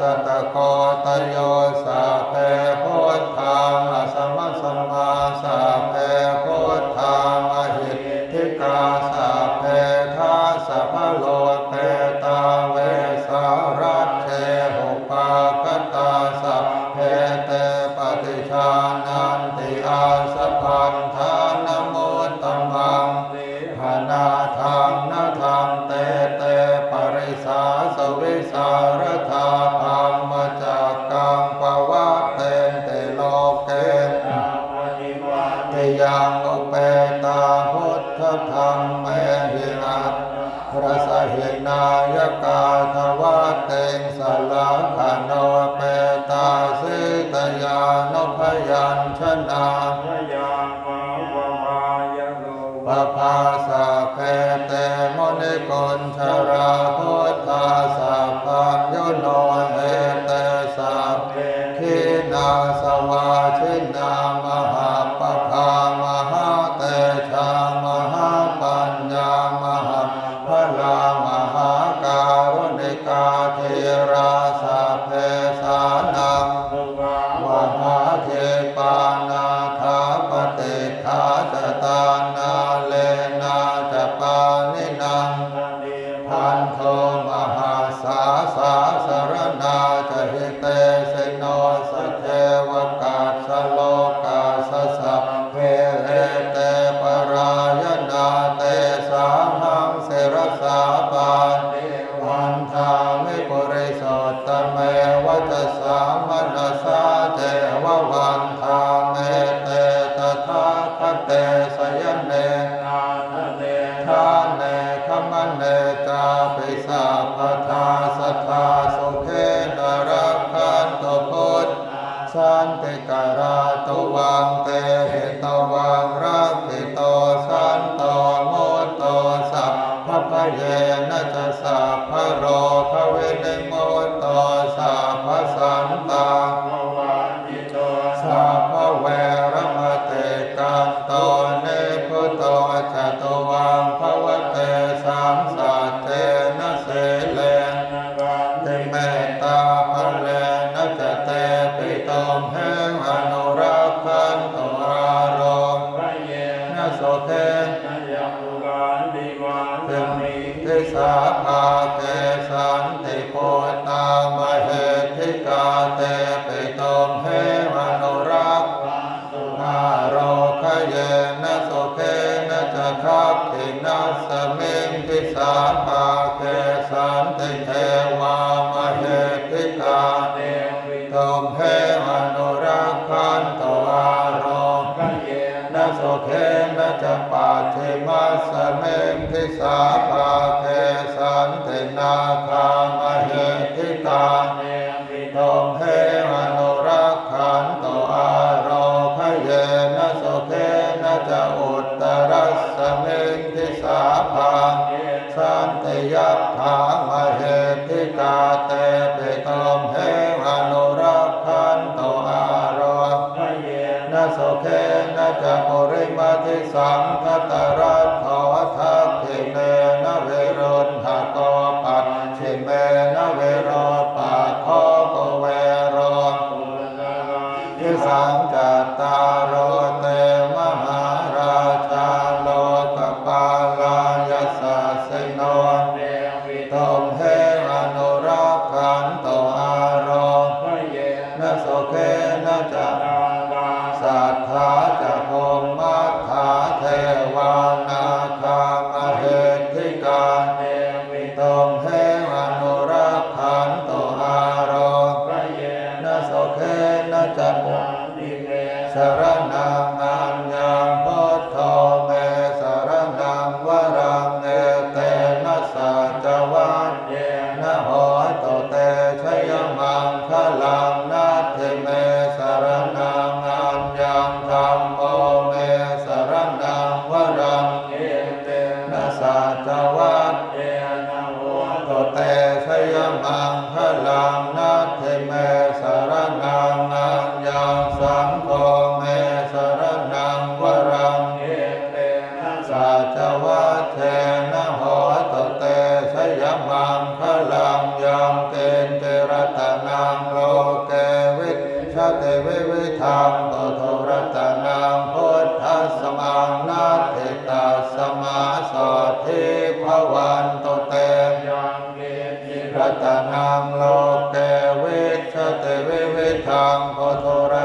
शतकोत्तरयोः กาทวะเตงสลา honor. ਤੇ รัตนังโลกเวิชเตวิวิทังโพโทระ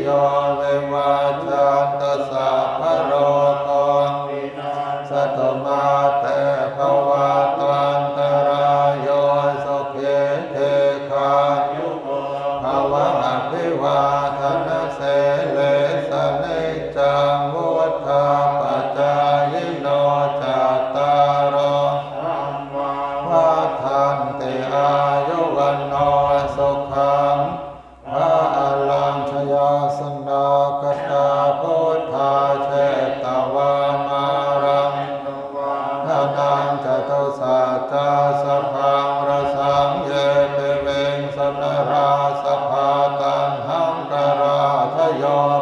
your. Jaya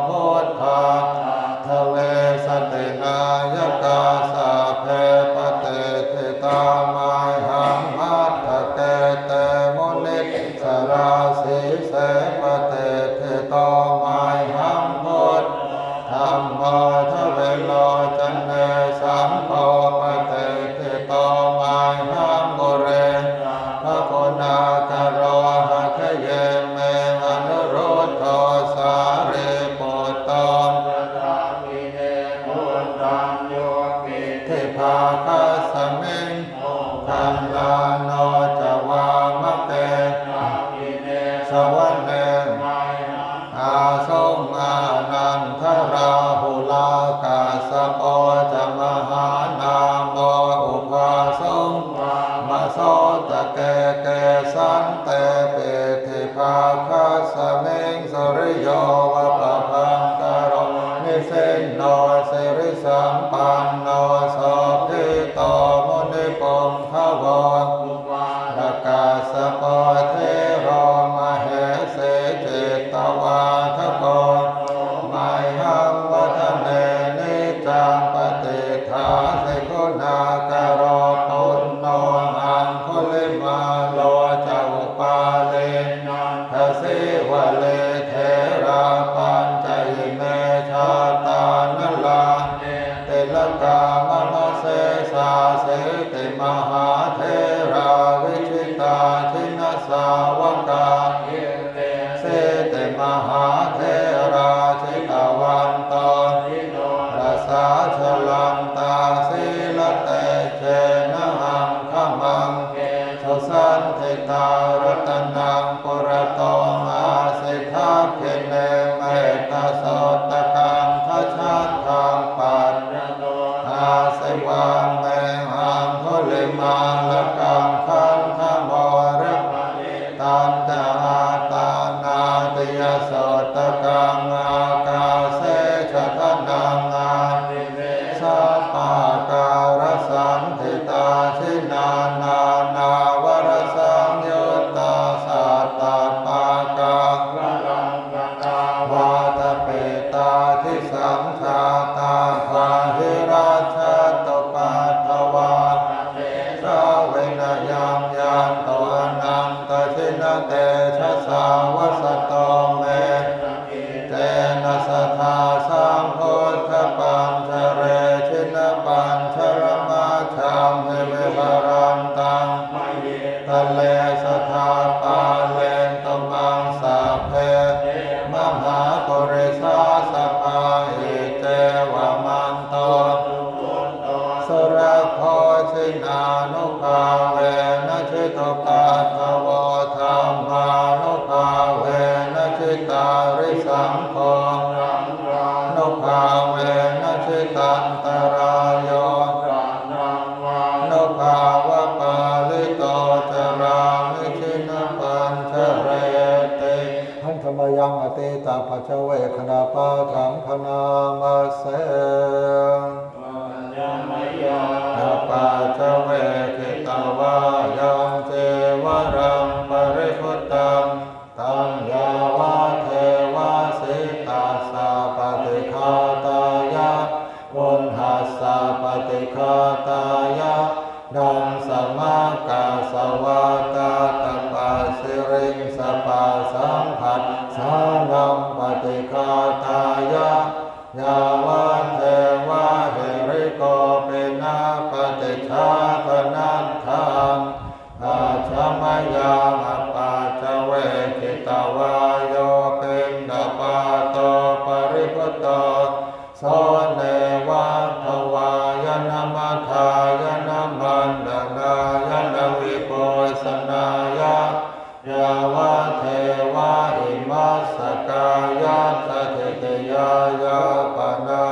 ยายาปนา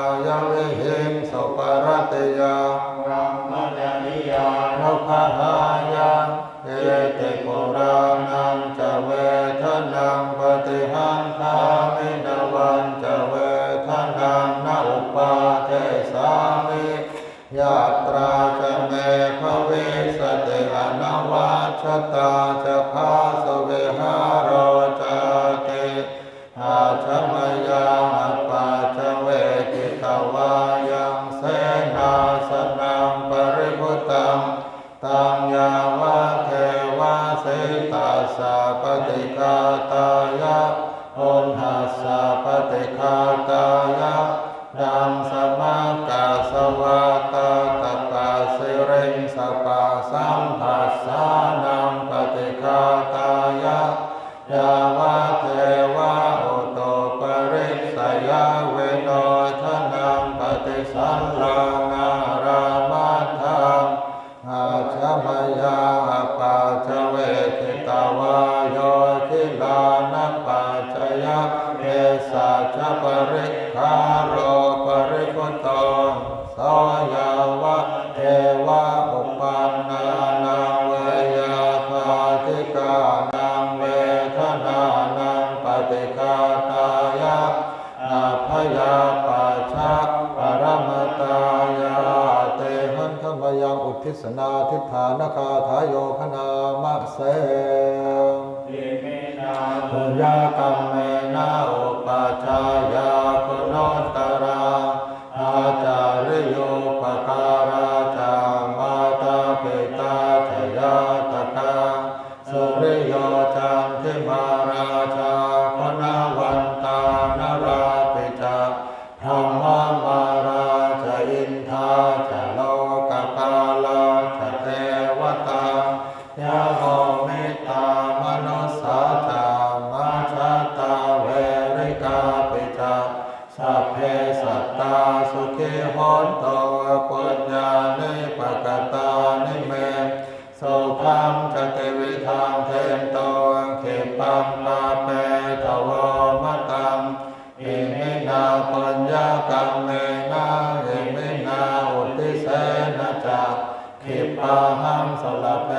กาละดังสมากาสวาายาพยาปัจฉะปรมตายาเตหันขมยังอุทิศนาทิฏฐานคาทายโยคณามะเสติเมนาปุญญากรรมเมนาอุปัชายา สัพเพสัตตาสุขีหนโตปุญญาณิปกตานิเมสุขังจติวิทังเทนโตเขปังปาเปทวมตังอิมินาปัญญากรรมเมนาอิมินาอุติเสนะจาขิปาหังสลเพ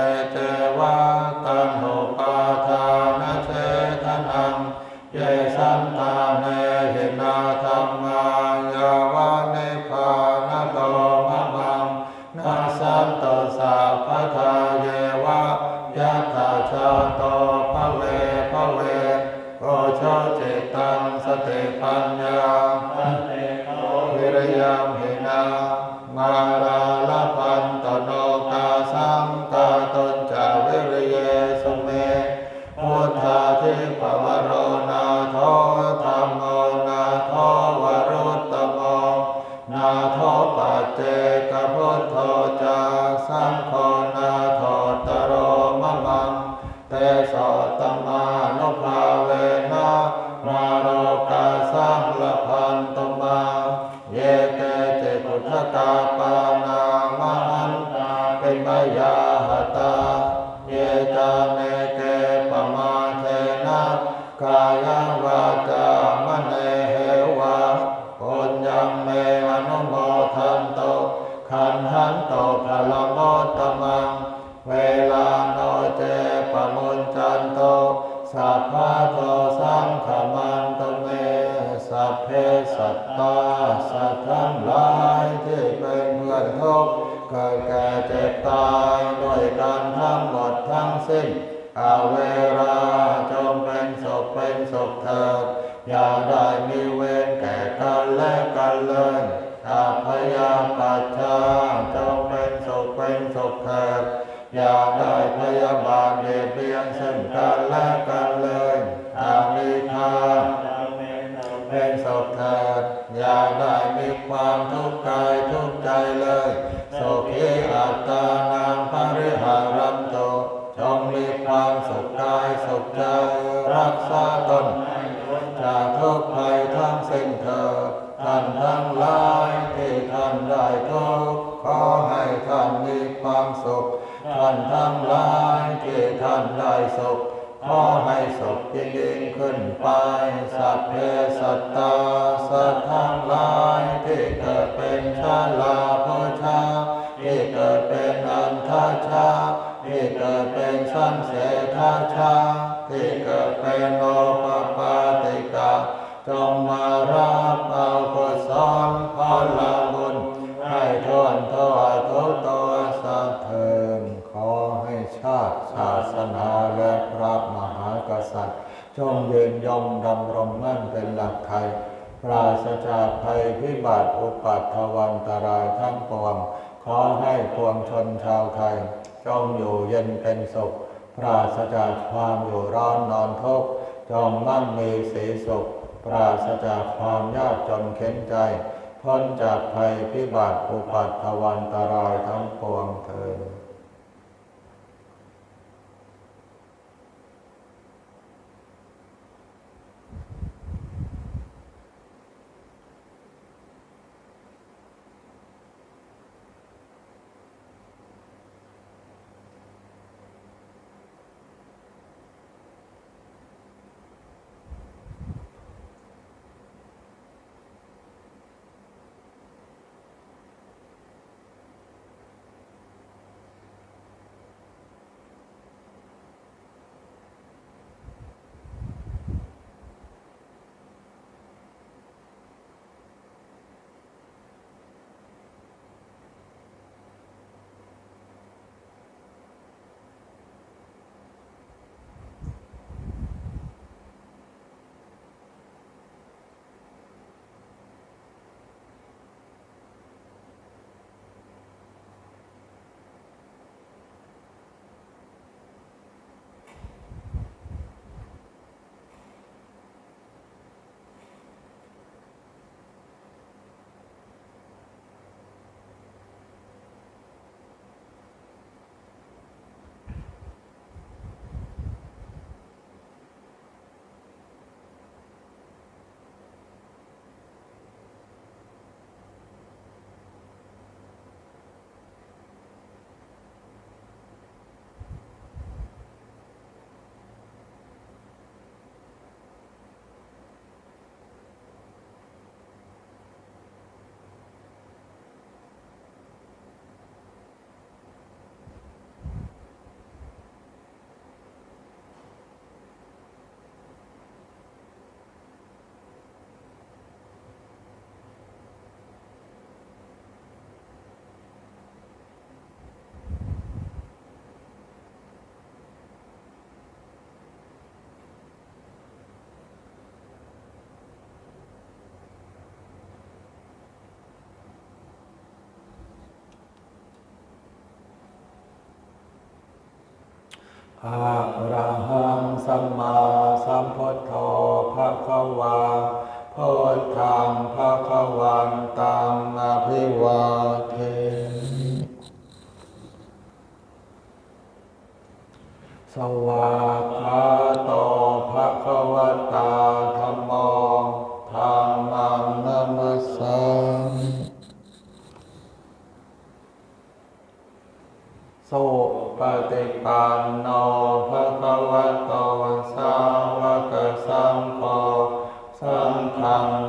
สัตตาสัตว์ทั้งหลายที่เป็นเพื่อนทุกข์เกิดแก่เจ็บตายด้วยกันทั้งหมดทั้งสิ้น ดอย่าได้มีความทุกข์กายทุกข์ใจเลยสุขีอัตตานังภริหารันโตจงมีความสุขกายสุขใจรักษาตนให้พ้นจากทุกภัยทั้งสิ้นเถิดท่านทั้งหลายที่ท่านได้ทุกขอให้ท่านมีความสุขท่านทั้งหลายที่ท่านได้สุขขอให้สุขยิ่งยิ่งขึ้นไป สัพเพสัตตา ตว์ทั้งหลายที่เกิดเป็นชาลาโภชาที่เกิดเป็นอันทาชาที่เกิดเป็นสันเสทาชาที่เกิดเป็นโอปปาติกาจงมารับเอากุศลพลบุญให้ทวนทั่วทุกตัวสัตว์เทินขอให้ชาติศาสนาและพระมหากษัตริย์จงยืนยงดำรงมั่นเป็นหลักไทย ปราศจากภัยพิบัติอุปัตถวันตรายทั้งปวง ขอให้ปวงชนชาวไทยจงอยู่เย็นเป็นสุข ปราศจากความอยู่ร้อนนอนทุกข์จงมั่งมีสีสุข ปราศจากความยากจนเข็นใจ พ้นจากภัยพิบัติอุปัตถวันตรายทั้งปวงเถิด อะระหังสัมมาสัมพุทโธภะคะวาพุทธังภะคะวันตังอภิวาเทสวากขาโตภะคะวตาธัมโมธัมมังนัมสสามิ สุปฏิ ปันโนภะคะวะโตสาวกสังโฆสังฆังนามา